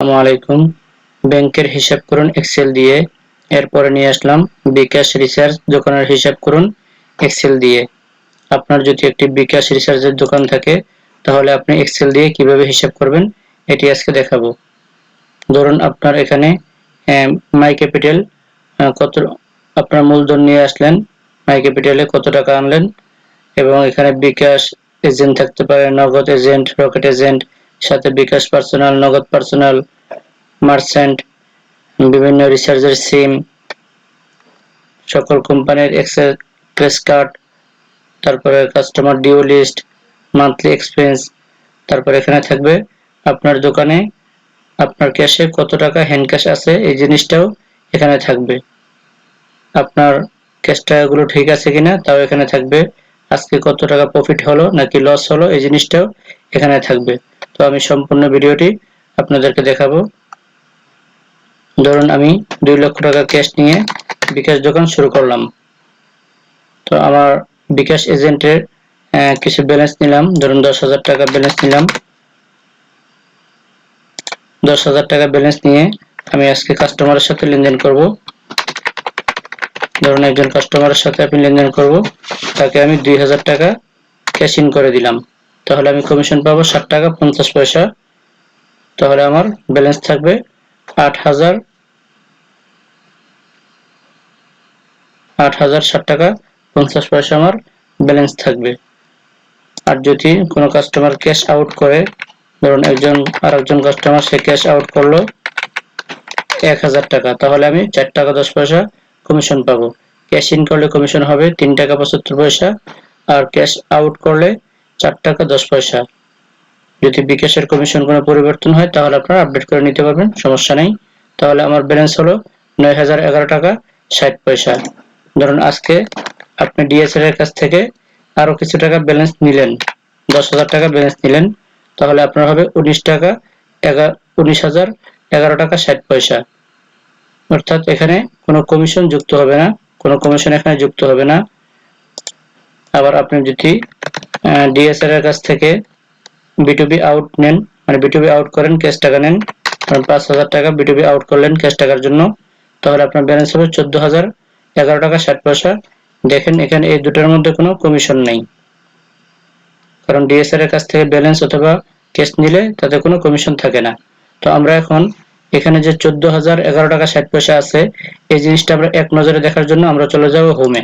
আলাইকুম। ব্যাংকের হিসাব করুন এক্সেল দিয়ে। এরপরে নিয়ে আসলাম বিকাশ রিসার্চ দোকানের হিসাব করুন এক্সেল দিয়ে। আপনার যদি একটি বিকাশ রিসার্চের দোকান থাকে, তাহলে আপনি এক্সেল দিয়ে কীভাবে হিসাব করবেন, এটি আজকে দেখাবো। ধরুন আপনার এখানে মাই ক্যাপিটাল কত, আপনার মূলধন নিয়ে আসলেন মাই ক্যাপিটালে কত টাকা আনলেন, এবং এখানে বিকাশ এজেন্ট থাকতে পারে, নগদ এজেন্ট রকেট এজেন্ট সাথে bKash personal Nagad personal merchant বিভিন্ন রিচার্জের সিম সকল কোম্পানির এক্সপ্রেস কার্ড তারপরে customer due list monthly expense তারপর এখানে থাকবে আপনার দোকানে আপনার ক্যাশে কত টাকা হ্যান্ড ক্যাশ আছে এই জিনিসটাও এখানে থাকবে। আপনার ক্যাশ টাকাগুলো ঠিক আছে কিনা তাও এখানে থাকবে। আজকে কত টাকা প্রফিট হলো নাকি লস হলো এই জিনিসটাও এখানে থাকবে। তো আমি সম্পূর্ণ ভিডিওটি আপনাদেরকে দেখাবো। ধরুন আমি দুই লক্ষ টাকা ক্যাশ নিয়ে বিকাশ দোকান শুরু করলাম। তো আমার বিকাশ এজেন্টের কিছু ব্যালেন্স নিলাম। ধরুন দশ হাজার টাকা ব্যালেন্স নিলাম। দশ হাজার টাকা ব্যালেন্স নিয়ে আমি আজকে কাস্টমারের সাথে লেনদেন করব। ধরুন একজন কাস্টমারের সাথে আমি লেনদেন করব। তাকে আমি দুই হাজার টাকা ক্যাশ ইন করে দিলাম। তাহলে আমি কমিশন পাবো ষাট টাকা পঞ্চাশ পয়সা। তাহলে আমার ব্যালেন্স থাকবে আট হাজার আট হাজার ষাট টাকা পঞ্চাশ পয়সা আমার ব্যালেন্স থাকবে। আর যদি কোনো কাস্টমার ক্যাশ আউট করে, ধরুন একজন আর একজন কাস্টমার সে ক্যাশ আউট করল এক হাজার টাকা, তাহলে আমি চার টাকা দশ পয়সা কমিশন পাবো। ক্যাশ ইন করলে কমিশন হবে তিন টাকা পঁচাত্তর পয়সা, আর ক্যাশ আউট করলে চার টাকা, দশ পয়সা। যদি বিকাশের কমিশন কোনো পরিবর্তন হয়, তাহলে আপনারা আপডেট করে নিতে পারবেন, সমস্যা নেই। তাহলে আমার ব্যালেন্স হলো নয় হাজার এগারো টাকা, ষাট পয়সা। ধরুন আজকে আপনি ডিএসএল এর কাছ থেকে আরও কিছু টাকা ব্যালেন্স নিলেন, দশ হাজার টাকা ব্যালেন্স নিলেন, তাহলে আপনার হবে উনিশ টাকা উনিশ হাজার, এগারো টাকা, ষাট পয়সা। অর্থাৎ এখানে কোনো কমিশন যুক্ত হবে না, কোনো কমিশন এখানে যুক্ত হবে না। আবার আপনি যদি ডিএসএল এর কাছ থেকে বিটুবি আউট নেন। মানে বিটুবি আউট করেন ক্যাশ টাকা নেন। পাঁচ হাজার টাকা বিটুবি আউট করলেন ক্যাশ টাকার জন্য। তাহলে আপনার ব্যালেন্স হবে চোদ্দ হাজার, এগারো টাকা ষাট পয়সা। দেখেন, এখানে এই দুটোর মধ্যে কোনো কমিশন নেই। কারণ ডিএসআর এর কাছ থেকে ব্যালেন্স অথবা ক্যাশ নিলে তাতে কোনো কমিশন থাকে না। তো আমরা এখন এখানে যে চোদ্দ হাজার, এগারো টাকা ষাট পয়সা আছে, এই জিনিসটা আমরা এক নজরে দেখার জন্য আমরা চলে যাব হোমে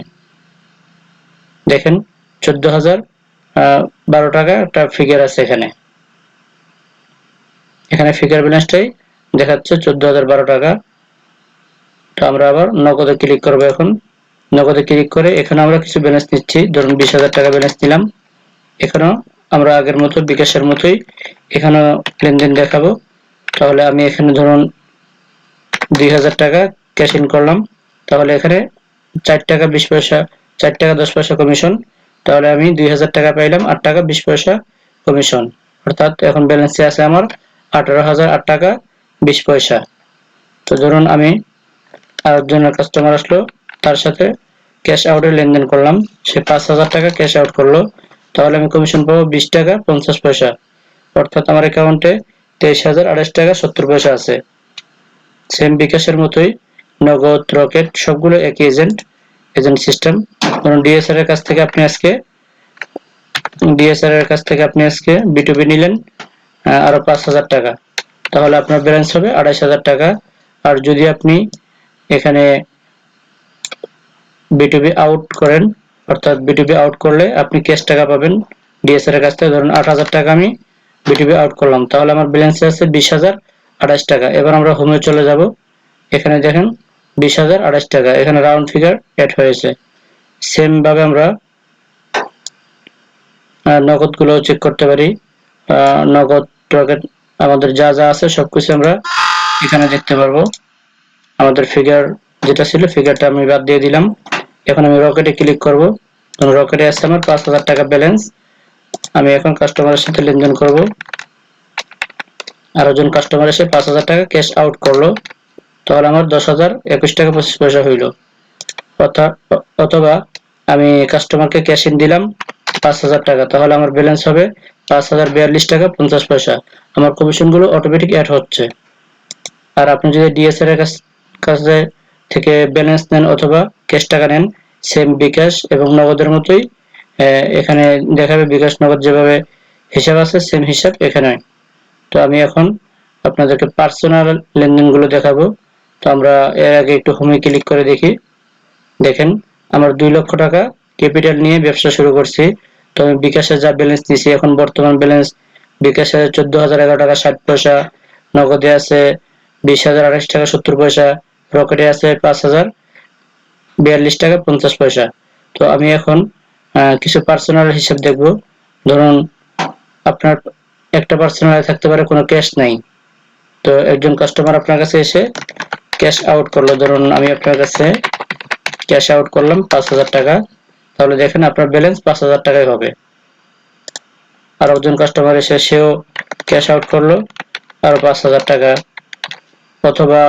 দেখেন, চোদ্দ হাজার বারো টাকা একটা ফিগার আছে এখানে। এখানে ফিগার ব্যালেন্সটাই দেখাচ্ছে চোদ্দ হাজার বারো টাকা। তো আমরা আবার নগদে ক্লিক করব এখন। নগদে ক্লিক করে এখানে আমরা কিছু ব্যালেন্স নিচ্ছি। ধরুন বিশ হাজার টাকা ব্যালেন্স নিলাম। এখানেও আমরা আগের মতো, বিকাশের মতোই এখানে লেনদেন দেখাবো। তাহলে আমি এখানে ধরুন দুই হাজার টাকা ক্যাশ ইন করলাম। তাহলে এখানে চার টাকা বিশ পয়সা, চার টাকা দশ পয়সা কমিশন তাহলে আমি দুই হাজার টাকা পাইলাম আট টাকা বিশ পয়সা কমিশন অর্থাৎ এখন ব্যালেন্সে আছে আমার আঠারো হাজার আট টাকা বিশ পয়সা। তো ধরুন আমি আরেকজনের কাস্টমার আসলো, তার সাথে ক্যাশ আউটের লেনদেন করলাম, সে পাঁচ হাজার টাকা ক্যাশ আউট করল, তাহলে আমি কমিশন পাবো বিশ টাকা পঞ্চাশ পয়সা। অর্থাৎ আমার অ্যাকাউন্টে তেইশ হাজার আড়াইশ টাকা সত্তর পয়সা আছে। সেম বিকাশের মতোই নগদ, রকেট, সবগুলো একই এজেন্ট এজেন্ট সিস্টেম ধরুন ডিএসআর এর কাছ থেকে আপনি আজকে ডিএসআর এর কাছ থেকে আপনি আজকে বিটুবি নিলেন আরও পাঁচ হাজার টাকা। তাহলে আপনার ব্যালেন্স হবে আড়াইশ হাজার টাকা। আর যদি আপনি এখানে বিটুবি আউট করেন, অর্থাৎ বিটুবি আউট করলে আপনি ক্যাশ টাকা পাবেন ডিএসআর এর কাছ থেকে। ধরুন আট হাজার টাকা আমি বিটুবি আউট করলাম, তাহলে আমার ব্যালেন্সে আছে বিশ হাজার আঠাশ টাকা। এবার আমরা হোমে চলে যাব। এখানে দেখেন বিশ হাজার আঠাশ টাকা। এখানে রাউন্ড ফিগার অ্যাড হয়েছে। সেম ভাবে আমরা নগদগুলো চেক করতে পারি। নগদ, রকেট, আমাদের যা যা আছে সবকিছু আমরা এখানে দেখতে পারব। আমাদের ফিগার যেটা ছিল ফিগারটা আমি বাদ দিয়ে দিলাম। এখন আমি রকেটে ক্লিক করব। রকেটে আছে আমার পাঁচ হাজার টাকা ব্যালেন্স আমি এখন কাস্টমারের সাথে লেনদেন করব। আর একজন কাস্টমার এসে পাঁচ হাজার টাকা ক্যাশ আউট করল। তাহলে আমার দশ হাজার, একুশ টাকা পঁচিশ পয়সা হইল। অথবা আমি কাস্টমারকে ক্যাশ ইন দিলাম পাঁচ হাজার টাকা, তাহলে আমার ব্যালেন্স হবে পাঁচ হাজার বিয়াল্লিশ টাকা পঞ্চাশ পয়সা। আমার কমিশনগুলো অটোমেটিক অ্যাড হচ্ছে। আর আপনি যদি ডিএসআর এর কাছে থেকে ব্যালেন্স নেন অথবা ক্যাশ টাকা নেন সেম বিকাশ এবং নগদের মতোই এখানে দেখাবে বিকাশ নগদ যেভাবে হিসাব আছে সেম হিসাব এখানে। তো আমি এখন আপনাদেরকে পার্সোনাল লেনদেনগুলো দেখাবো। তো আমরা এর আগে একটু হোমে ক্লিক করে দেখি। দেখেন, আমার দুই লক্ষ টাকা ক্যাপিটাল নিয়ে ব্যবসা শুরু করছি। তো আমি বিকাশে যা ব্যালেন্স দিয়েছি এখন বর্তমান ব্যালেন্স বিকাশে চোদ্দ হাজার এগারো টাকা ষাট পয়সা, নগদে আছে বিশ হাজার আঠাশ টাকা সত্তর পয়সা, রকেটে আছে পাঁচ হাজার বিয়াল্লিশ টাকা পঞ্চাশ পয়সা। তো আমি এখন কিছু পার্সোনাল হিসাব দেখব। ধরুন, আপনার একটা পার্সোনাল থাকতে পারে কোনো ক্যাশ নাই। তো একজন কাস্টমার আপনার কাছে এসে ক্যাশ আউট করল। ধরুন, আমি আপনার কাছে ক্যাশ আউট করলাম পাঁচ হাজার টাকা। তাহলে দেখেন আপনার ব্যালেন্স পাঁচ হাজার টাকাই হবে। আর একজন কাস্টমার এসে সেও ক্যাশ আউট করল, আরও পাঁচ হাজার টাকা। অথবা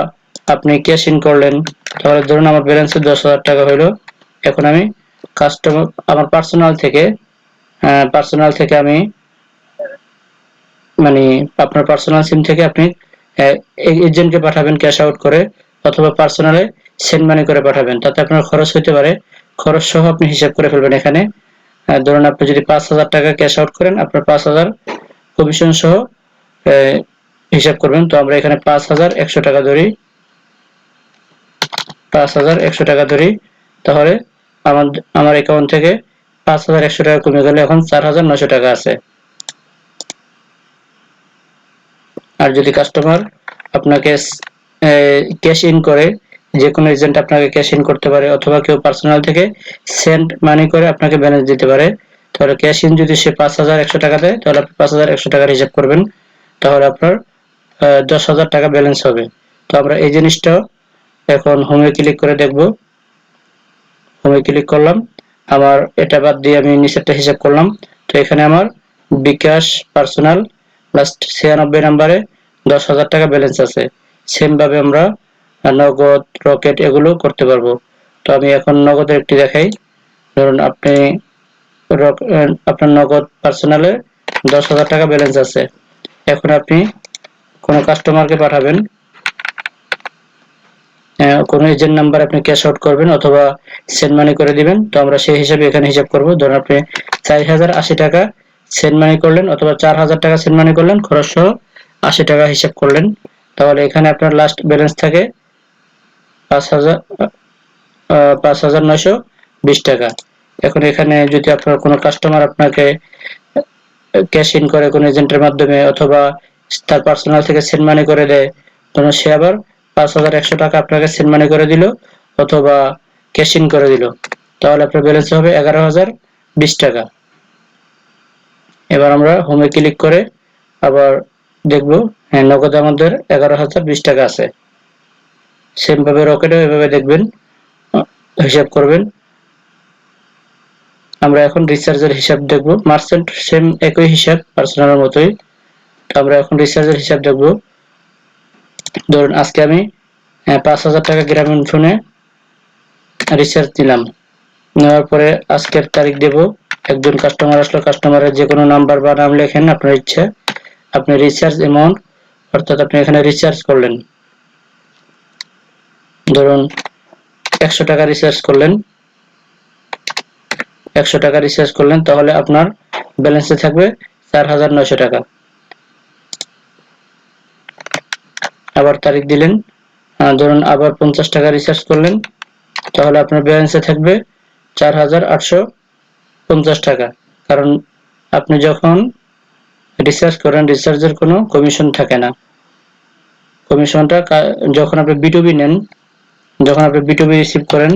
আপনি ক্যাশ ইন করলেন, তাহলে ধরুন আমার ব্যালেন্সে দশ হাজার টাকা হইল। এখন আমি কাস্টমার আমার পার্সোনাল থেকে পার্সোনাল থেকে আমি মানে আপনার পার্সোনাল সিম থেকে আপনি এজেন্টকে পাঠাবেন ক্যাশ আউট করে, অথবা পার্সোনালে সেন্ড মানি করে পাঠাবেন। তাতে আপনার খরচ হইতে পারে। খরচ সহ আপনি হিসাব করে ফেলবেন এখানে। ধরুন আপনি যদি পাঁচ হাজার টাকা ক্যাশ আউট করেন, আপনার পাঁচ হাজার কমিশন সহ হিসাব করবেন। তো আমরা এখানে পাঁচ হাজার একশো টাকা ধরি। পাঁচ হাজার একশো টাকা ধরি। তাহলে আমার আমার অ্যাকাউন্ট থেকে পাঁচ হাজার একশো টাকা কমে গেলে এখন চার হাজার নশো টাকা আছে। আর যদি কাস্টমার আপনাকে ক্যাশ ইন করে যে কোনো এজেন্ট আপনাকে ক্যাশ ইন করতে পারে অথবা কেউ পার্সোনাল থেকে সেন্ড মানি করে আপনাকে ব্যালেন্স দিতে পারে। তাহলে ক্যাশ ইন যদি সে পাঁচ হাজার একশো টাকা দেয়, তাহলে আপনি পাঁচ হাজার একশো টাকার হিসাব করবেন। তাহলে আপনার দশ হাজার টাকা ব্যালেন্স হবে। তো আমরা এই জিনিসটা এখন হোমে ক্লিক করে দেখব। হোমে ক্লিক করলাম। আমার এটা বাদ দিয়ে আমি নিচেরটা হিসাব করলাম। তো এখানে আমার বিকাশ পার্সোনাল লাস্ট ছিয়ানব্বই নাম্বারে দশ হাজার টাকা ব্যালেন্স আছে। সেম ভাবে আমরা নগদ রকেট এগুলো করতে পারব। তো আমি এখন নগদের একটি দেখাই। ধরুন আপনি আপনার নগদ পার্সোনালে দশ হাজার টাকা ব্যালেন্স আছে। এখন আপনি কোনো কাস্টমারকে পাঠাবেন। কোনো এজেন্ট নাম্বার আপনি ক্যাশ আউট করবেন অথবা সেন্ড মানি করে দিবেন। তো আমরা সেই হিসাবে এখানে হিসাব করব। ধরুন আপনি চার হাজার আশি টাকা সেন্ড মানি করলেন অথবা চার হাজার টাকা সেন্ড মানি করলেন, খরচ সহ আশি টাকা হিসাব করলেন। তাহলে এখানে আপনার লাস্ট ব্যালেন্স থাকে পাঁচ হাজার পাঁচ হাজার নয়শো বিশ টাকা। এখন এখানে যদি আপনার কোনো কাস্টমার আপনাকে ক্যাশ ইন করে কোনো এজেন্টের মাধ্যমে অথবা তার পার্সোনাল থেকে সেন্ড মানি করে দেয় তখন সে আবার পাঁচ হাজার একশো টাকা আপনাকে সেন্ড মানি করে দিল অথবা ক্যাশ ইন করে দিল, তাহলে আপনার ব্যালেন্স হবে এগারো হাজার বিশ টাকা। এবার আমরা হোমে ক্লিক করে আবার দেখব হ্যাঁ নগদ আমাদের এগারো হাজার বিশ টাকা আছে। সেম ভাবে রকেটও এভাবে দেখবেন, হিসাব করবেন। আমরা এখন রিচার্জের হিসাব দেখব। মার্চেন্ট সেম একই হিসাব পার্সোনালের মতোই। আমরা এখন রিচার্জের হিসাব দেখব। ধরুন, আজকে আমি পাঁচ হাজার টাকা গ্রামীণ ফোনে রিচার্জ দিলাম নেওয়ার পরে আজকের তারিখ দেব। একজন কাস্টমার আসলো কাস্টমারের যে কোনো নাম্বার বা নাম লেখেন, আপনার ইচ্ছে। আপনি রিচার্জ অ্যামাউন্ট অর্থাৎ আপনি এখানে রিচার্জ করলেন। ধরুন, একশো টাকা রিচার্জ করলেন, একশো টাকা রিচার্জ করলেন, তাহলে আপনার ব্যালেন্সে থাকবে চার হাজার নয়শো টাকা। আবার তারিখ দিলেন ধরুন আবার পঞ্চাশ টাকা রিচার্জ করলেন, তাহলে আপনার ব্যালেন্সে থাকবে চার হাজার আটশো পঞ্চাশ টাকা। কারণ আপনি যখন রিচার্জ করেন রিচার্জের কোনো কমিশন থাকে না। কমিশনটা যখন আপনি বিটুবি নেন যখন আপনি বিটুবি রিসিভ করেন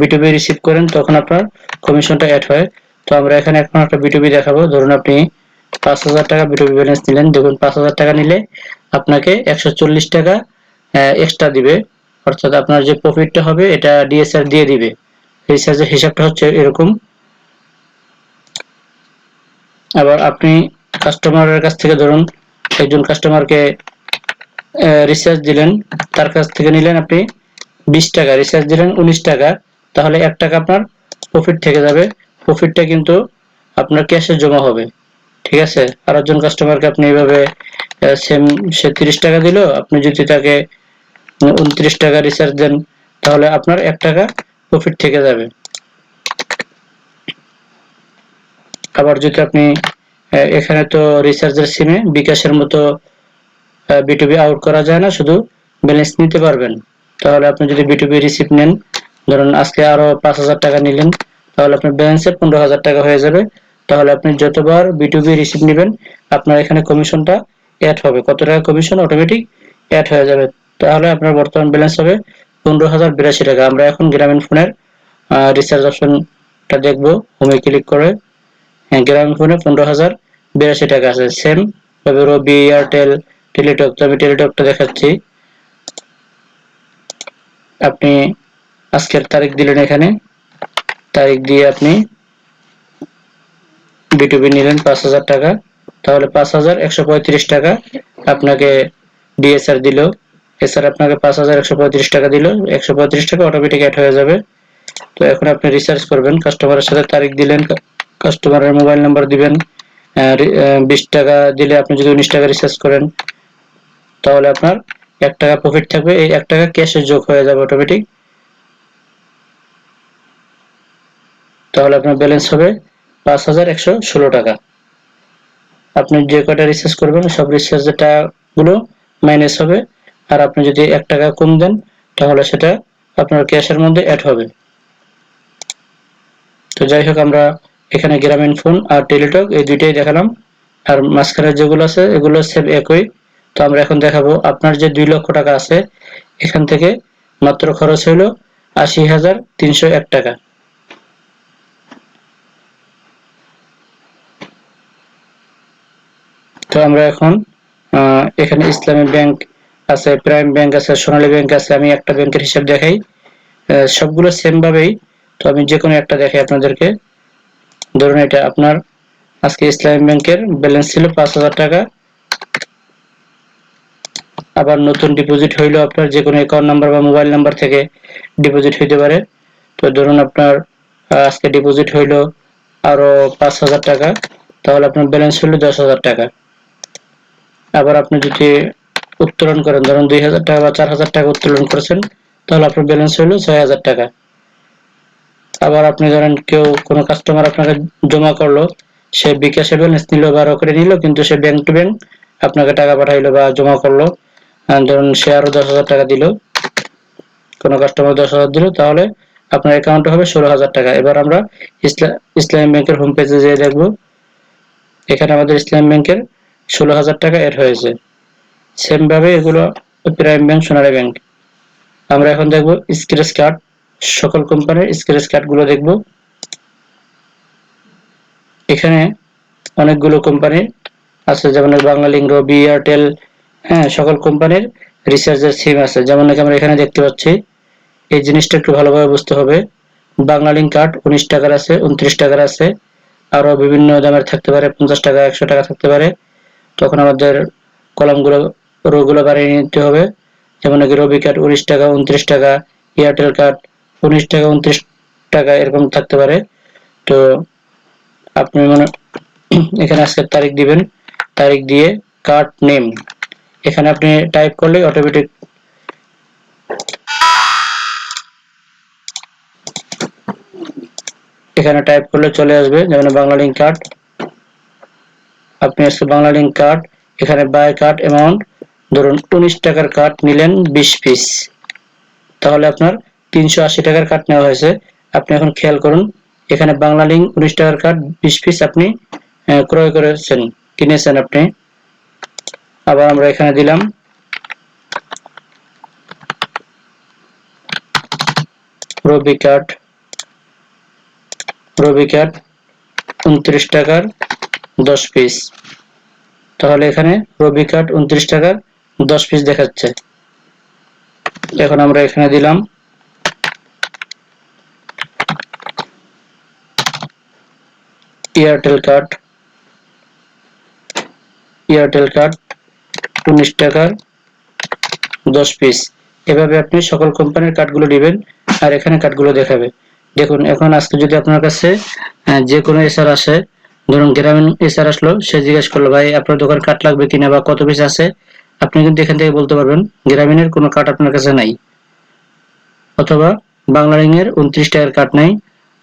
বিটুবি রিসিভ করেন, তখন আপনার কমিশনটা অ্যাড হয়। তো আমরা এখানে এখন একটা বিটুবি দেখাবো। ধরুন আপনি পাঁচ হাজার টাকা বিটুবি ব্যালেন্স নিলেন। দেখুন, পাঁচ হাজার টাকা নিলে আপনাকে একশো চল্লিশ টাকা এক্সট্রা দিবে। অর্থাৎ আপনার যে প্রফিটটা হবে, এটা ডিএসআর দিয়ে দিবে। রিচার্জের হিসাবটা হচ্ছে এরকম। আবার আপনি কাস্টমারের কাছ থেকে ধরুন, একজন কাস্টমারকে রিচার্জ দিলেন, তার কাছ থেকে নিলেন আপনি বিশ টাকা রিচার্জ দিলেন উনিশ টাকা, তাহলে এক টাকা আপনার প্রফিট থেকে যাবে। প্রফিটটা কিন্তু আপনার ক্যাশে জমা হবে। ঠিক আছে? আর একজন কাস্টমারকে আপনি এইভাবে সেম সে তিরিশ টাকা দিল, আপনি যদি তাকে উনত্রিশ টাকা রিচার্জ দেন, তাহলে আপনার এক টাকা প্রফিট থেকে যাবে। আবার যদি আপনি এখানে তো রিচার্জের সিমে বিকাশের মতো বিটুবি আউট করা যায় না, শুধু ব্যালেন্স নিতে পারবেন। তাহলে আপনি যদি বিটুবি রিসিপ্ট নেন, ধরুন আজকে আরও পাঁচ হাজার টাকা নিলেন, তাহলে আপনার ব্যালেন্সে পনেরো হাজার টাকা হয়ে যাবে। তাহলে আপনি যতবার বিটুবি রিসিপ্ট নেবেন, আপনার এখানে কমিশনটা অ্যাড হবে। কত টাকা কমিশন? অটোমেটিক অ্যাড হয়ে যাবে। তাহলে আপনার বর্তমান ব্যালেন্স হবে পনেরো হাজার বিরাশি টাকা। আমরা এখন গ্রামীণ ফোনের রিচার্জ অপশনটা দেখব। হোমে ক্লিক করে হ্যাঁ গ্রামীণ ফোনে পনেরো হাজার বিরাশি টাকা আছে। সেম তবে রবি এয়ারটেল টেলিটক তো আমি টেলিটকটা দেখাচ্ছি। আপনি আজকের তারিখ দিলেন এখানে। তারিখ দিয়ে আপনি বিটুবি নিলেন পাঁচ হাজার টাকা। তাহলে পাঁচ হাজার একশো পঁয়ত্রিশ টাকা আপনাকে ডিএসআর দিল। এছাড়া আপনাকে পাঁচ হাজার একশো পঁয়ত্রিশ টাকা দিল। একশো পঁয়ত্রিশ টাকা অটোমেটিক অ্যাড হয়ে যাবে। তো এখন আপনি রিসার্চ করবেন। কাস্টমারের সাথে তারিখ দিলেন। কাস্টমারের মোবাইল নাম্বার দিবেন। বিশ টাকা দিলে আপনি যদি উনিশ টাকা রিচার্জ করেন তাহলে আপনার এক টাকা প্রফিট থাকবে, এই এক টাকা ক্যাশে যোগ হয়ে যাবে অটোমেটিক তাহলে আপনার ব্যালেন্স হবে পাঁচ হাজার একশো ষোলো টাকা। আপনি যে কটা রিচার্জ করবেন, সব রিচার্জের টাকাগুলো মাইনাস হবে। আর আপনি যদি এক টাকা কম দেন, তাহলে সেটা আপনার ক্যাশের মধ্যে অ্যাড হবে। তো যাই হোক, আমরা এখানে গ্রামীণ ফোন আর টেলিটক এই দুইটাই দেখালাম। আর মাঝখানে যেগুলো আছে, এগুলো সেম একই। তো আমরা এখন দেখাবো আপনার যে দুই লক্ষ টাকা আছে, এখান থেকে মাত্র খরচ হইল আশি হাজার তিনশো এক টাকা। তো আমরা এখন এখানে ইসলামী ব্যাংক আছে, প্রাইম ব্যাংক আছে, সোনালী ব্যাংক আছে, আমি একটা ব্যাংকের হিসাব দেখাই। সবগুলো সেম ভাবেই, তো আমি যে কোনো একটা দেখাই আপনাদেরকে। ধরুন এটা আপনার, আজকে ইসলামী ব্যাংকের ব্যালেন্স ছিল পাঁচ হাজার টাকা আবার নতুন ডিপোজিট হইল আপনার যে কোনো অ্যাকাউন্ট নাম্বার বা মোবাইল নাম্বার থেকে ডিপোজিট হইতে পারে। তো ধরুন আপনার আজকে ডিপোজিট হইল আরও পাঁচ হাজার টাকা, তাহলে আপনার ব্যালেন্স হইল দশ হাজার টাকা। আবার আপনি যদি উত্তোলন করেন, ধরুন দুই হাজার টাকা বা চার হাজার টাকা উত্তোলন করেছেন, তাহলে আপনার ব্যালেন্স হলো ছয় হাজার টাকা। আবার আপনি ধরেন কেউ, কোনো কাস্টমার আপনাকে জমা করল, সে বিকাশে ব্যালেন্স নিল বা রকেটে নিল, কিন্তু সে ব্যাংক টু ব্যাংক আপনাকে টাকা পাঠাইলো বা জমা করল। ধরুন আরও দশ হাজার টাকা দিল, কোনো কাস্টমার দশ হাজার দিল, তাহলে আপনার অ্যাকাউন্টে হবে ষোলো হাজার টাকা। এবার আমরা ইসলাম ব্যাংকের হোম পেজে যেয়ে দেখব। এখানে আমাদের ইসলাম ব্যাংকের ষোলো হাজার টাকা এড হয়েছে। সেমভাবে এগুলো প্রাইম ব্যাংক সোনালী ব্যাংক আমরা এখন দেখব স্ক্রেচ কার্ড সকল কোম্পানির স্ক্রেচ কার্ডগুলো দেখব। এখানে অনেকগুলো কোম্পানি আছে, যেমন বাংলালিংক রবি এয়ারটেল হ্যাঁ সকল কোম্পানির রিচার্জের সিম আছে। যেমন নাকি আমরা এখানে দেখতে পাচ্ছি, এই জিনিসটা একটু ভালোভাবে বুঝতে হবে। বাংলালিংক কার্ড উনিশ টাকার আছে, উনত্রিশ টাকার আছে, আরও বিভিন্ন দামের থাকতে পারে, পঞ্চাশ টাকা, একশো টাকা থাকতে পারে। তখন আমাদের কলামগুলো, রোগুলো বাড়িয়ে নিতে হবে। যেমন নাকি রবি কার্ড উনিশ টাকা, উনত্রিশ টাকা এয়ারটেল কার্ড উনিশ টাকা, উনত্রিশ টাকা, এরকম থাকতে পারে। তো আপনি মনে, এখানে আজকের তারিখ দিবেন। তারিখ দিয়ে কার্ড নেম এখানে আপনি টাইপ করলে অটোমেটিক এখানে টাইপ করলে চলে আসবে, যেমন বাংলা লিঙ্ক কার্ড আপনি আজকে বাংলা লিঙ্ক কার্ড এখানে বাই কার্ড অ্যামাউন্ট ধরুন উনিশ টাকার কার্ড নিলেন বিশ পিস তাহলে আপনার তিনশো আশি টাকার কার্ড নেওয়া হয়েছে। আপনি এখন খেয়াল করুন, এখানে বাংলা লিঙ্ক উনিশ টাকার কার্ড বিশ পিস আপনি ক্রয় করেছেন, কিনেছেন আপনি। আবার আমরা এখানে দিলাম। রবি কার্ড। রবি কার্ড, উনত্রিশ টাকার দশ পিস তাহলে এখানে রবি কার্ড, উনত্রিশ টাকার দশ পিস দেখাচ্ছে। এখন আমরা এখানে দিলাম। এয়ারটেল কার্ড এয়ারটেল কার্ড উনিশ টাকার দশ পিস এভাবে আপনি সকল কোম্পানির কার্ডগুলো নেবেন আর এখানে কার্ডগুলো দেখাবে। দেখুন, এখন আজকে যদি আপনার কাছে যে কোনো এসআর আসে, ধরুন গ্রামীণ এসআর আসলো, সে জিজ্ঞেস করল, ভাই, আপনার দোকান কাঠ লাগবে কিনা বা কত পিস আছে? আপনি কিন্তু এখান থেকে বলতে পারবেন, গ্রামীণের কোনো কাঠ আপনার কাছে নাই। অথবা বাংলালিং এর উনত্রিশ টাকার কাঠ নাই।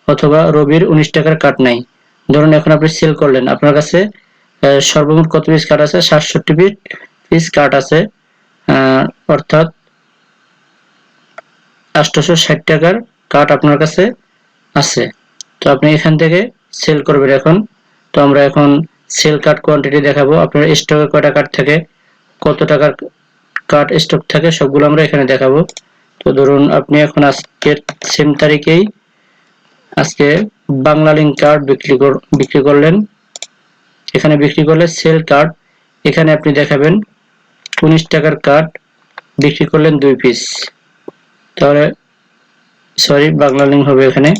অথবা, রবির উনিশ টাকার কাঠ নাই। ধরুন, এখন আপনি সেল করলেন। আপনার কাছে সর্বমোট কত পিস কাঠ আছে? সাতষট্টি পিস কাঠ আছে অর্থাৎ আটশোশো ষাট টাকার কাঠ আপনার কাছে আছে। তো আপনি এখান থেকে সেল করবেন এখন। তো আমরা এখন সেল কার্ড কোয়ান্টিটি দেখাবো। আপনার স্টকে কয়টা কার্ড থাকে, কত টাকার কার্ড স্টক থাকে, সবগুলো আমরা এখানে দেখাবো। তো ধরুন আপনি এখন আজকের সেম তারিখেই আজকে বাংলা লিঙ্ক কার্ড বিক্রি বিক্রি করলেন। এখানে বিক্রি করলে সেল কার্ড এখানে আপনি দেখাবেন উনিশ টাকার কার্ড বিক্রি করলেন দুই পিস তাহলে সরি বাংলা লিঙ্ক হবে এখানে।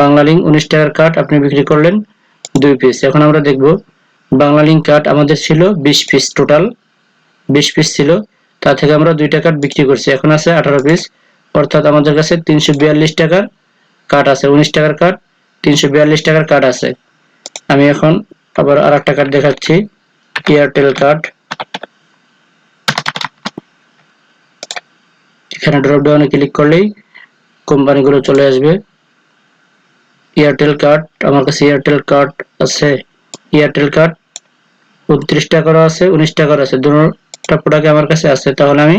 বাংলা উনিশ টাকার কার্ড আপনি বিক্রি করলেন দুই পিস এখন আমরা দেখব, বাংলা কার্ড আমাদের ছিল বিশ পিস টোটাল বিশ পিস ছিল, তা থেকে আমরা দুইটা কার্ড বিক্রি করছি। এখন আছে আঠারো পিস অর্থাৎ আমাদের কাছে তিনশো বিয়াল্লিশ টাকার কার্ড আছে। উনিশ টাকার কার্ড তিনশো বিয়াল্লিশ টাকার কার্ড আছে। আমি এখন আবার আর একটা কার্ড দেখাচ্ছি এয়ারটেল কার্ড এখানে ড্রপ ডাউনে ক্লিক করলেই কোম্পানিগুলো চলে আসবে। এয়ারটেল কার্ড আমার কাছে এয়ারটেল কার্ড আছে। এয়ারটেল কার্ড উনত্রিশ টাকারও আছে, উনিশ টাকার আছে। দুটা প্রোডাক্ট আমার কাছে আছে। তাহলে আমি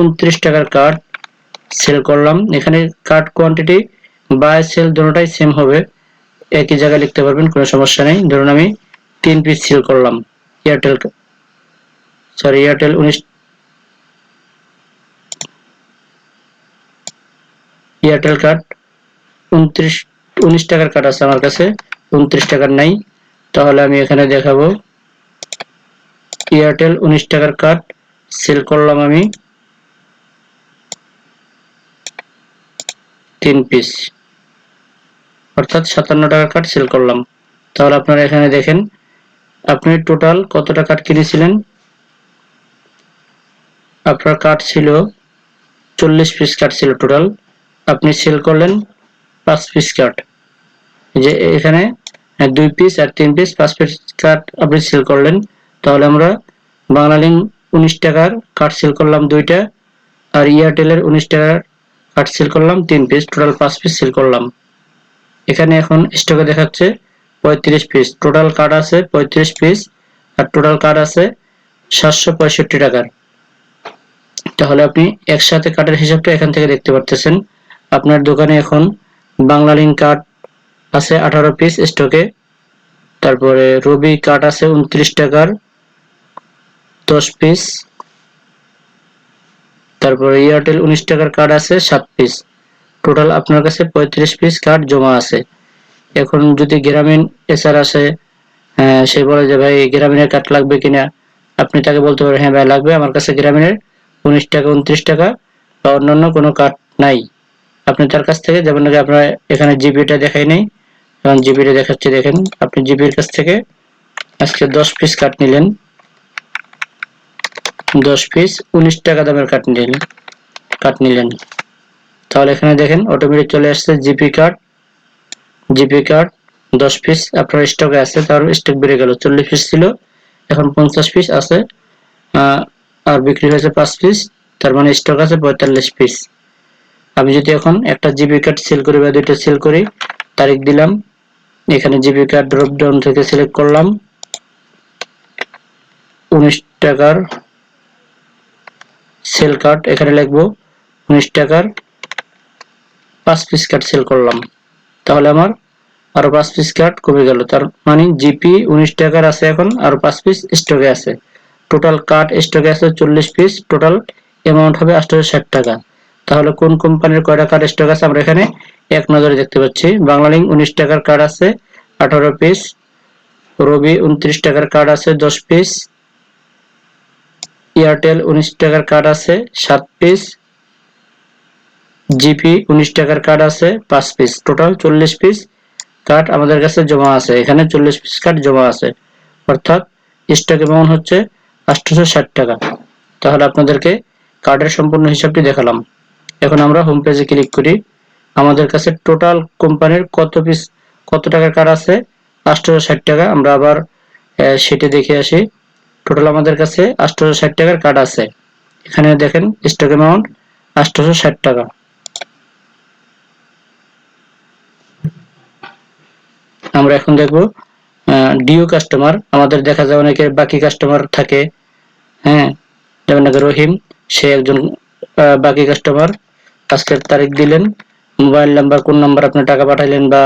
উনত্রিশ টাকার কার্ড সেল করলাম। এখানে কার্ড কোয়ান্টিটি বাই সেল দুটোটাই সেম হবে। একই জায়গায় লিখতে পারবেন, কোনো সমস্যা নেই। ধরুন আমি তিন পিস সেল করলাম এয়ারটেল সরি এয়ারটেল উনিশ এয়ারটেল কার্ড উনত্রিশ উনিশ টাকার কার্ড আছে আমার কাছে, উনত্রিশ টাকার নাই। তাহলে আমি এখানে দেখাবো। এয়ারটেল উনিশ টাকার কার্ড সেল করলাম আমি। তিন পিস অর্থাৎ সাতান্ন টাকার কার্ড সেল করলাম। তাহলে আপনারা এখানে দেখেন, আপনি টোটাল কতটা কার্ড কিনেছিলেন? আপনার কার্ড ছিল চল্লিশ পিস কার্ড ছিল টোটাল আপনি সেল করলেন পাঁচ পিস কার্ড যে এখানে দুই পিস আর তিন পিস পাঁচ পিস কার্ড আপনি সেল করলেন। তাহলে আমরা বাংলালিং উনিশ টাকার কার্ড সেল করলাম দুইটা, আর এয়ারটেলের উনিশ টাকার কার্ড সেল করলাম তিন পিস টোটাল পাঁচ পিস সেল করলাম। এখানে এখন স্টকে দেখাচ্ছে পঁয়ত্রিশ পিস টোটাল কার্ড আছে পঁয়ত্রিশ পিস আর টোটাল কার্ড আছে সাতশো পঁয়ষট্টি টাকার। তাহলে আপনি একসাথে কার্ডের হিসাবটা এখান থেকে দেখতে পারতেছেন। আপনার দোকানে এখন বাংলালিন কার্ড আছে আঠারো পিস স্টকে তারপরে রবি কাঠ আছে উনত্রিশ টাকার, দশ পিস তারপরে এয়ারটেল উনিশ টাকার কার্ড আছে সাত পিস টোটাল আপনার কাছে পঁয়ত্রিশ পিস কার্ড জমা আছে। এখন যদি গ্রামীণ এসআর আসে সে বলে যে, ভাই, গ্রামীণের কার্ড লাগবে কিনা? আপনি তাকে বলতে পারেন হ্যাঁ ভাই, লাগবে। আমার কাছে গ্রামীণের উনিশ টাকা, উনত্রিশ টাকা বা অন্যান্য কোনো কার্ড নাই। আপনি তার কাছ থেকে যেমন আপনার এখানে জিবিটা দেখাই নেই, এখন জিবিটা দেখাচ্ছি, দেখেন। আপনি জিবির কাছ থেকে আজকে দশ পিস কাট নিলেন। দশ পিস উনিশ টাকা দামের কাট নিলেন কাট নিলেন। তাহলে এখানে দেখেন অটোমেটিক চলে আসছে জিপি কার্ড জিপি কার্ড দশ পিস আপনার স্টকে আছে, তার স্টক বেড়ে গেল, চল্লিশ পিস ছিল, এখন পঞ্চাশ পিস আছে। আর বিক্রি হয়েছে পাঁচ পিস তার মানে স্টক আছে পঁয়তাল্লিশ পিস আমি যদি এখন একটা জিবি কার্ড সেল করি বা দুইটা সেল করি, তারিখ দিলাম, এখানে জিবি কার্ড ড্রপ ডাউন থেকে সিলেক্ট করলাম। উনিশ টাকার সেল কার্ড এখানে লিখব, উনিশ টাকার পাঁচ পিস কার্ড সেল করলাম। তাহলে আমার আরও পাঁচ পিস কার্ড কমে গেল, তার মানে জিপি উনিশ টাকার আছে এখন, আরও পাঁচ পিস স্টকে আছে। টোটাল কার্ড স্টকে আছে চল্লিশ পিস টোটাল অ্যামাউন্ট হবে আটশো ষাট টাকা। তাহলে কোন কোম্পানির কয়টা কার্ড স্টক আছে আমরা এখানে এক নজরে দেখতে পাচ্ছি। বাংলালিংক উনিশ টাকার কার্ড আছে, আঠারো পিস রবি উনত্রিশ টাকার কার্ড আছে, দশ পিস এয়ারটেল উনিশ টাকার কার্ড আছে, সাত পিস জিপি উনিশ টাকার কার্ড আছে, পাঁচ পিস টোটাল চল্লিশ পিস কার্ড আমাদের কাছে জমা আছে। এখানে চল্লিশ পিস কার্ড জমা আছে। অর্থাৎ স্টক অ্যামাউন্ট হচ্ছে আটশোশো ষাট টাকা। তাহলে আপনাদেরকে কার্ডের সম্পূর্ণ হিসাবটি দেখালাম। এখন আমরা হোম পেজে ক্লিক করি। আমাদের কাছে টোটাল কোম্পানির কত পিস কত টাকার কার্ড আছে? আটশোশো ষাট টাকা। আমরা আবার সেটে দেখে আসি। টোটাল আমাদের কাছে আটশোশো ষাট টাকার কার্ড আছে। এখানে দেখেন স্টক অ্যামাউন্ট আটশোশো ষাট টাকা। আমরা এখন দেখব ডিও কাস্টমার আমাদের দেখা যায় অনেকের বাকি কাস্টমার থাকে। হ্যাঁ যেমন রহিম, সে একজন বাকি কাস্টমার আজকের তারিখ দিলেন মোবাইল নাম্বার কোন নাম্বার আপনি টাকা পাঠাইলেন বা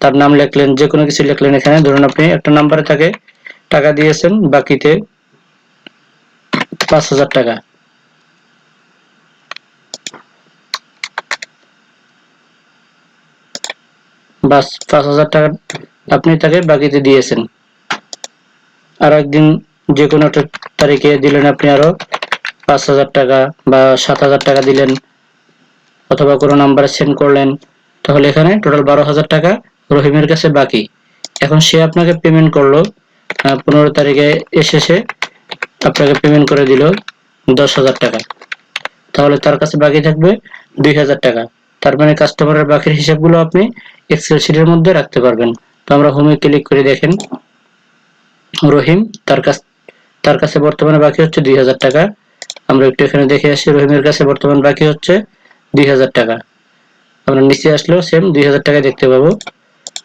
তার নাম লিখলেন যে কোনো কিছু লিখলেন এখানে। ধরুন আপনি একটা নাম্বারে থাকে, টাকা দিয়েছেন, বাকিতে পাঁচ হাজার টাকা। বাস, পাঁচ হাজার টাকা আপনি তাকে বাকিতে দিয়েছেন। আর একদিন যে কোনো একটা তারিখে দিলেন আপনি আরও পাঁচ হাজার টাকা বা সাত হাজার টাকা দিলেন অথবা কোনো নাম্বারে সেন্ড করলেন, তাহলে এখানে টোটাল বারো হাজার টাকা রহিমের কাছে বাকি। এখন সে আপনাকে পেমেন্ট করল পনেরো তারিখে এসে সে আপনাকে পেমেন্ট করে দিল দশ হাজার টাকা। তাহলে তার কাছে বাকি থাকবে দুই হাজার টাকা। তার মানে কাস্টমারের বাকির হিসাবগুলো আপনি এক্সেল শিটের মধ্যে রাখতে পারবেন। তো আমরা হোমে ক্লিক করে দেখেন। রহিম, তার কাছ, তার কাছে বর্তমানে বাকি হচ্ছে দুই হাজার টাকা। আমরা একটু এখানে দেখে আসি, রহিমের কাছে বর্তমান বাকি হচ্ছে দুই হাজার টাকা। আমরা নিচে আসলেও সেম দুই হাজার টাকা দেখতে পাবো।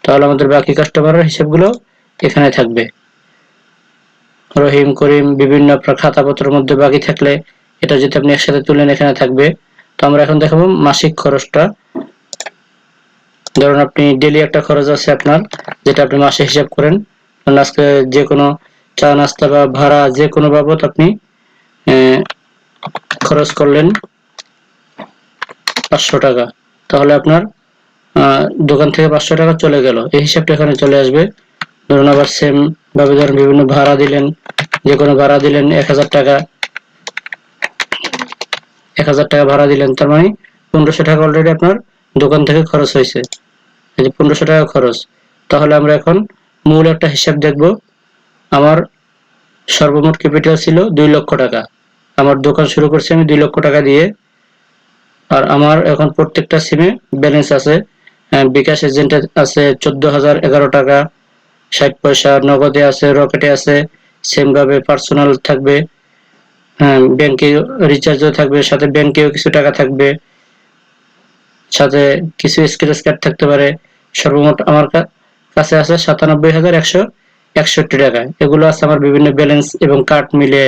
তাহলে আমাদের বাকি কাস্টমারের হিসেবগুলো এখানে থাকবে। রহিম, করিম বিভিন্ন খাতাপত্রের মধ্যে বাকি থাকলে এটা যদি আপনি একসাথে তুলেন, এখানে থাকবে। তো আমরা এখন দেখাবো মাসিক খরচটা। ধরুন আপনি ডেলি একটা খরচ আছে আপনার, যেটা আপনি মাসে হিসাব করেন। আজকে যে কোনো চা, নাস্তা বা ভাড়া যে কোনো বাবদ আপনি খরচ করলেন পাঁচশো টাকা। তাহলে আপনার দোকান থেকে পাঁচশো টাকা চলে গেল। এই হিসাবটা এখানে চলে আসবে। ধরুন আবার সেম ভাবে ধরুন বিভিন্ন ভাড়া দিলেন যে কোনো ভাড়া দিলেন এক হাজার টাকা। এক হাজার টাকা ভাড়া দিলেন, তার মানে পনেরোশো টাকা অলরেডি আপনার দোকান থেকে খরচ হয়েছে। পনেরোশো টাকা খরচ। তাহলে আমরা এখন মূল একটা হিসাব দেখব। আমার সর্বমোট ক্যাপিটাল ছিল দুই লক্ষ টাকা। আমার দোকান শুরু করছি আমি দুই লক্ষ টাকা দিয়ে। আর আমার এখন প্রত্যেকটা সিমে ব্যালেন্স আছে। বিকাশ এজেন্টে আছে চোদ্দ হাজার এগারো টাকা। ষাট পয়সা নগদে আছে, রকেটে আছে। সেম ভাবে পার্সোনাল থাকবে। ব্যাংকে রিচার্জও থাকবে, সাথে ব্যাংকেও কিছু টাকা থাকবে। সাথে কিছু স্ক্র্যাচ কার্ড থাকতে পারে। সর্বমোট আমার কাছে আছে সাতানব্বই হাজার একশো একষট্টি টাকা। এগুলো আছে আমার বিভিন্ন ব্যালেন্স এবং কার্ড মিলে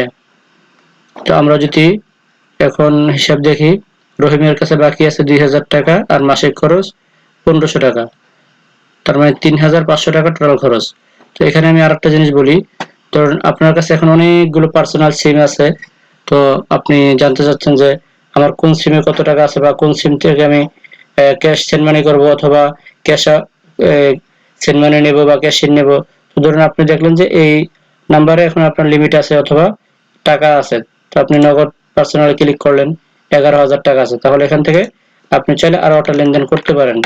তো আমরা যদি এখন হিসাব দেখি, রহিমের কাছে বাকি আছে দুই হাজার টাকা আর মাসিক খরচ পনেরোশো টাকা। তার মানে তিন হাজার পাঁচশো টাকা টোটাল খরচ। তো এখানে আমি আর একটা জিনিস বলি, ধরুন আপনার কাছে এখন অনেকগুলো পার্সোনাল সিম আছে। তো আপনি জানতে চাচ্ছেন যে আমার কোন সিমে কত টাকা আছে বা কোন সিম থেকে আমি ক্যাশ সেন্ড মানি করব অথবা ক্যাশ সেন্ড মানি নেব বা ক্যাশ নেব। তো ধরুন আপনি দেখলেন যে এই নাম্বারে এখন আপনার লিমিট আছে অথবা টাকা আছে। তো আপনি নগদ পার্সোনাল ক্লিক করলেন, এগারো হাজার টাকা আছে। তাহলে এখান থেকে আপনি চাইলে আরও একটা লেনদেন করতে পারেন।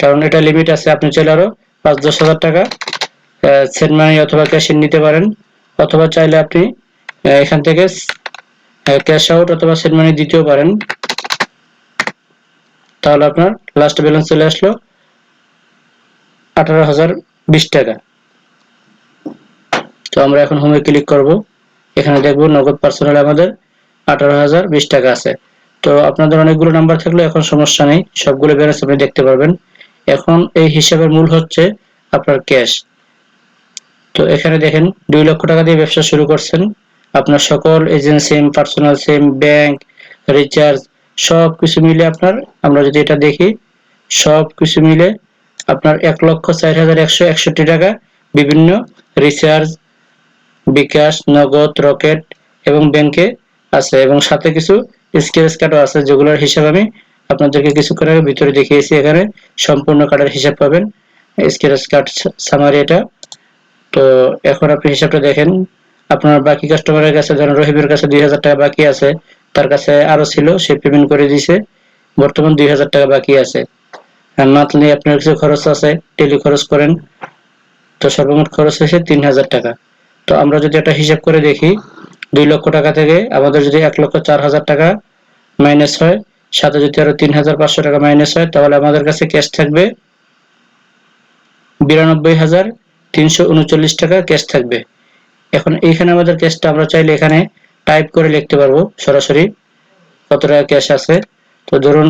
কারণ এটা লিমিট আছে, আপনি চাইলে আরও পাঁচ দশ হাজার টাকা সেন্ড মানি অথবা ক্যাশ নিতে পারেন। অথবা চাইলে আপনি এখান থেকে ক্যাশ আউট অথবা সেন্ড দিতেও পারেন। তাহলে আপনার লাস্ট ব্যালেন্স চলে আসলো আঠারো হাজার বিশ টাকা। তো আমরা এখন হোমে ক্লিক করব। এখানে দেখব নগদ পার্সোনাল আমাদের আঠারো হাজার বিশ টাকা আছে। তো আপনাদের অনেকগুলো নাম্বার থাকলে, এখন সমস্যা নেই। সবগুলো ব্যালেন্স আপনি দেখতে পারবেন। এখন এই হিসাবের মূল হচ্ছে আপনার ক্যাশ তো এখানে দেখেন, দুই লক্ষ টাকা দিয়ে ব্যবসা শুরু করছেন। আপনার সকল agent personal SIM bank recharge সব কিছু মিলে আপনার, আমরা যদি এটা দেখি সব কিছু মিলে আপনার এক লক্ষ চার হাজার একশো একষট্টি টাকা বিভিন্ন রিচার্জ বিকাশ, নগদ, রকেট এবং ব্যাংকে আছে এবং সাথে কিছু স্ক্রেচ কার্ডও আছে যেগুলোর হিসাব আমি আপনাদেরকে কিছুক্ষণ আগে ভিতরে দেখিয়েছি এখানে। সম্পূর্ণ কার্ডের হিসাব পাবেন। স্ক্রেচ কার্ড সামারি এটা। তো এখন আপনি হিসাবটা দেখেন। আপনার বাকি কাস্টমারের কাছে ধরেন রহিবের কাছে দুই হাজার টাকা বাকি আছে। তার কাছে আরও ছিল, সে পেমেন্ট করে দিয়েছে বর্তমান দুই হাজার টাকা বাকি আছে। মান্থলি আপনার কিছু খরচ আছে টেলি খরচ করেন, তো সর্বমোট খরচ হয়েছে তিন হাজার টাকা। তো আমরা যদি একটা হিসাব করে দেখি, দুই লক্ষ টাকা থেকে আমাদের যদি এক লক্ষ চার হাজার টাকা মাইনাস হয়, সাথে যদি আরও তিন হাজার পাঁচশো টাকা মাইনাস হয়, তাহলে আমাদের কাছে ক্যাশ থাকবে বিরানব্বই হাজার তিনশো উনচল্লিশ টাকা ক্যাশ থাকবে। এখন এইখানে আমাদের ক্যাশটা আমরা চাইলে এখানে টাইপ করে লিখতে পারব, সরাসরি কত টাকা ক্যাশ আছে। তো ধরুন,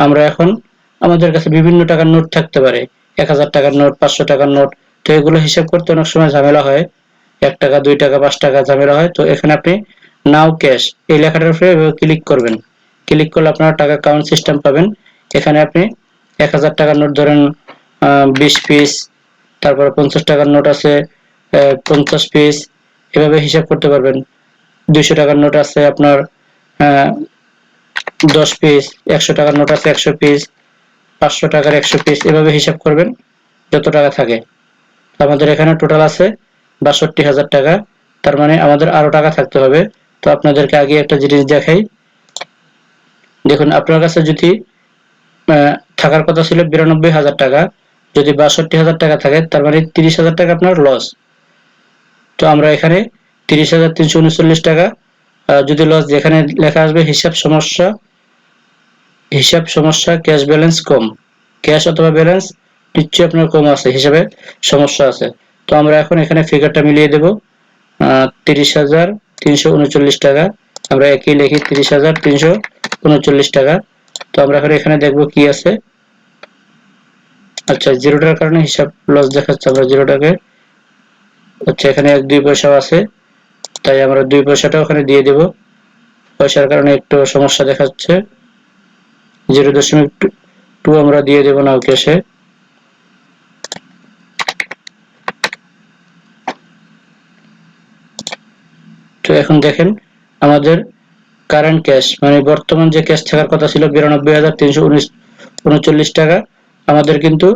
আমরা এখন আমাদের কাছে বিভিন্ন টাকার নোট থাকতে পারে। এক হাজার টাকার নোট পাঁচশো টাকার নোট তো এগুলো হিসাব করতে অনেক সময় ঝামেলা হয়। এক টাকা, দুই টাকা, পাঁচ টাকা ঝামেলা হয়। তো এখানে আপনি নাও ক্যাশ এই লেখাটার উপরে ক্লিক করবেন। ক্লিক করলে আপনারা টাকা কাউন্ট সিস্টেম পাবেন। এখানে আপনি এক হাজার টাকার নোট ধরেন বিশ পিস তারপরে পঞ্চাশ টাকার নোট আছে পঞ্চাশ পিস এভাবে হিসাব করতে পারবেন। দুইশো টাকার নোট আছে আপনার দশ পিস একশো টাকার নোট আছে একশো পিস পাঁচশো টাকার একশো পিস এভাবে হিসাব করবেন যত টাকা থাকে। আমাদের এখানে টোটাল আছে বাষট্টি হাজার টাকা, তার মানে আমাদের আরও টাকা থাকতে হবে। তো আপনাদেরকে আগে একটা জিনিস দেখাই। দেখুন, আপনার কাছে যদি থাকার কথা ছিল বিরানব্বই হাজার টাকা, যদি বাষট্টি হাজার টাকা থাকে, তার মানে তিরিশ হাজার টাকা আপনার লস তো আমরা এখানে তিরিশ হাজার তিনশো উনচল্লিশ টাকা। যদি লস যেখানে লেখা আসবে, হিসাব সমস্যা হিসাব সমস্যা ক্যাশ ব্যালেন্স কম। ক্যাশ অথবা ব্যালেন্স নিশ্চয়ই আপনার কম আছে, হিসাবে সমস্যা আছে। তো আমরা এখন এখানে ফিগারটা মিলিয়ে দেব। তিরিশ হাজার তিনশো উনচল্লিশ টাকা। আমরা একই লিখি, তিরিশ হাজার তিনশো উনচল্লিশ টাকা। তো আমরা এখন এখানে দেখব কি আছে। আচ্ছা জিরোটার কারণে হিসাব লস দেখাচ্ছে আমরা জিরোটাকে আচ্ছা এখানে এক, দুই পয়সাও আছে। তাই আমরা দুই পয়সাটা ওখানে দিয়ে দেব। পয়সার কারণে একটু সমস্যা দেখাচ্ছে। জিরো দশমিক টু আমরা দিয়ে দেব না কেসে তো এখন দেখেন, আমাদের কারেন্ট ক্যাশ মানে বর্তমান যে ক্যাশ থাকার কথা ছিল বিরানব্বই হাজার তিনশো উনচল্লিশ টাকা, আমাদের কিন্তু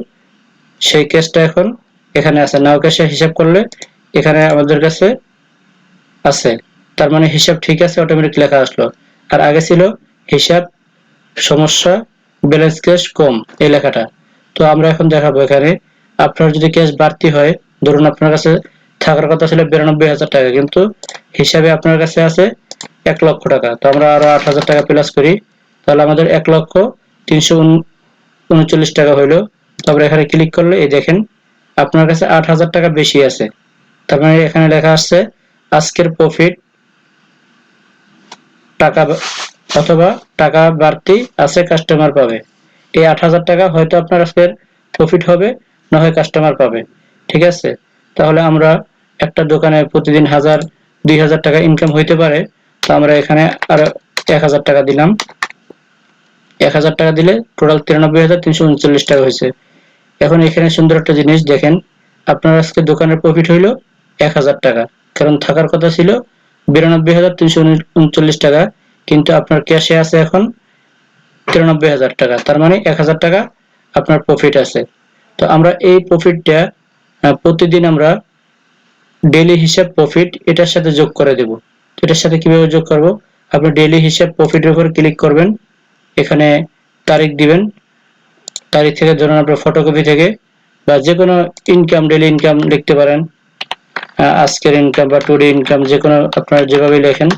সেই ক্যাশটা এখন এখানে আছে। নাও ক্যাশে হিসাব করলে এখানে আমাদের কাছে আছে। তার মানে হিসাব ঠিক আছে অটোমেটিক লেখা আসলো। আর আগে ছিল হিসাব সমস্যা ব্যালেন্স ক্যাশ কম, এই লেখাটা। তো আমরা এখন দেখাবো এখানে, আপনার যদি ক্যাশ বাড়তি হয়, ধরুন আপনার কাছে থাকার কথা ছিল বিরানব্বই হাজার টাকা, কিন্তু হিসাবে আপনার কাছে আছে এক লক্ষ টাকা। তো আমরা আরও আট হাজার টাকা প্লাস করি, তাহলে আমাদের এক লক্ষ তিনশো উনচল্লিশ টাকা হইল। তারপরে এখানে ক্লিক করলে এই দেখেন, আপনার কাছে আট হাজার টাকা বেশি আছে। তার মানে এখানে লেখা আসছে আজকের প্রফিট টাকা অথবা টাকা বাড়তি আছে কাস্টমার পাবে। এই আট হাজার টাকা হয়তো আপনার আজকের প্রফিট হবে, না হয় কাস্টমার পাবে। ঠিক আছে? তাহলে আমরা একটা দোকানে প্রতিদিন হাজার, দুই হাজার টাকা ইনকাম হইতে পারে। তো আমরা এখানে আর এক হাজার টাকা দিলাম। এক হাজার টাকা দিলে টোটাল তিরানব্বই হাজার তিনশো উনচল্লিশ টাকা হয়েছে। এখন এখানে সুন্দর একটা জিনিস দেখেন, আপনার আজকে দোকানের প্রফিট হইল এক হাজার টাকা। কারণ থাকার কথা ছিল বিরানব্বই হাজার তিনশো উনচল্লিশ টাকা, কিন্তু আপনার ক্যাশে আছে এখন তিরানব্বই হাজার টাকা, তার মানে এক হাজার টাকা আপনার প্রফিট আছে। তো আমরা এই প্রফিটটা প্রতিদিন আমরা ডেলি হিসাব প্রফিট এটার সাথে যোগ করে দেব। এটার সাথে কীভাবে যোগ করব? আপনি ডেলি হিসাব প্রফিটের উপর ক্লিক করবেন, এখানে তারিখ দিবেন, তারিখ থেকে ধরুন আপনার ফটোকপি থেকে বা যে কোনো ইনকাম ডেলি ইনকাম লিখতে পারেন। আজকের ইনকাম বা টুডে ইনকাম যে কোনো আপনারা যেভাবে লেখেন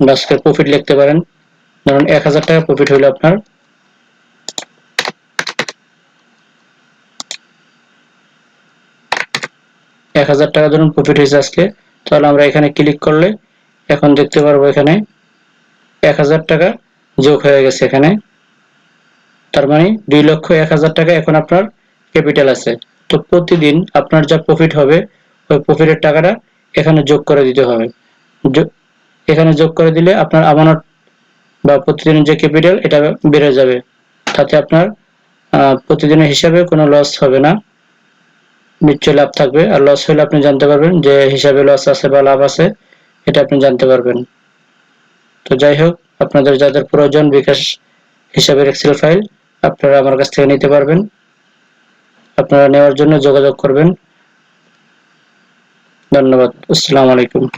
আজকের প্রফিট লিখতে পারেন, ধরুন এক হাজার টাকা প্রফিট হইল আপনার। এক হাজার টাকা ধরুন প্রফিট হয়েছে আজকে, তাহলে আমরা এখানে ক্লিক করলে এখন দেখতে পারব এখানে এক হাজার টাকা যোগ হয়ে গেছে এখানে। তার মানে দুই লক্ষ এক হাজার টাকা এখন আপনার ক্যাপিটাল আছে। তো প্রতিদিন আপনার যা প্রফিট হবে, ওই প্রফিটের টাকাটা এখানে যোগ করে দিতে হবে। এখানে যোগ করে দিলে আপনার আমানত বা প্রতিদিনের যে ক্যাপিটাল এটা বেড়ে যাবে। তাতে আপনার প্রতিদিনের হিসাবে কোনো লস হবে না। নিশ্চয় লাভ থাকবে। আর লস হলে আপনি জানতে পারবেন যে হিসাবে লস আছে বা লাভ আছে, এটা আপনি জানতে পারবেন। তো যাই হোক, আপনাদের যাদের প্রয়োজন বিকাশ হিসাবের এক্সেল ফাইল আপনারা আমার কাছ থেকে নিতে পারবেন। আপনারা নেওয়ার জন্য যোগাযোগ করবেন। ধন্যবাদ। আসসালামু আলাইকুম।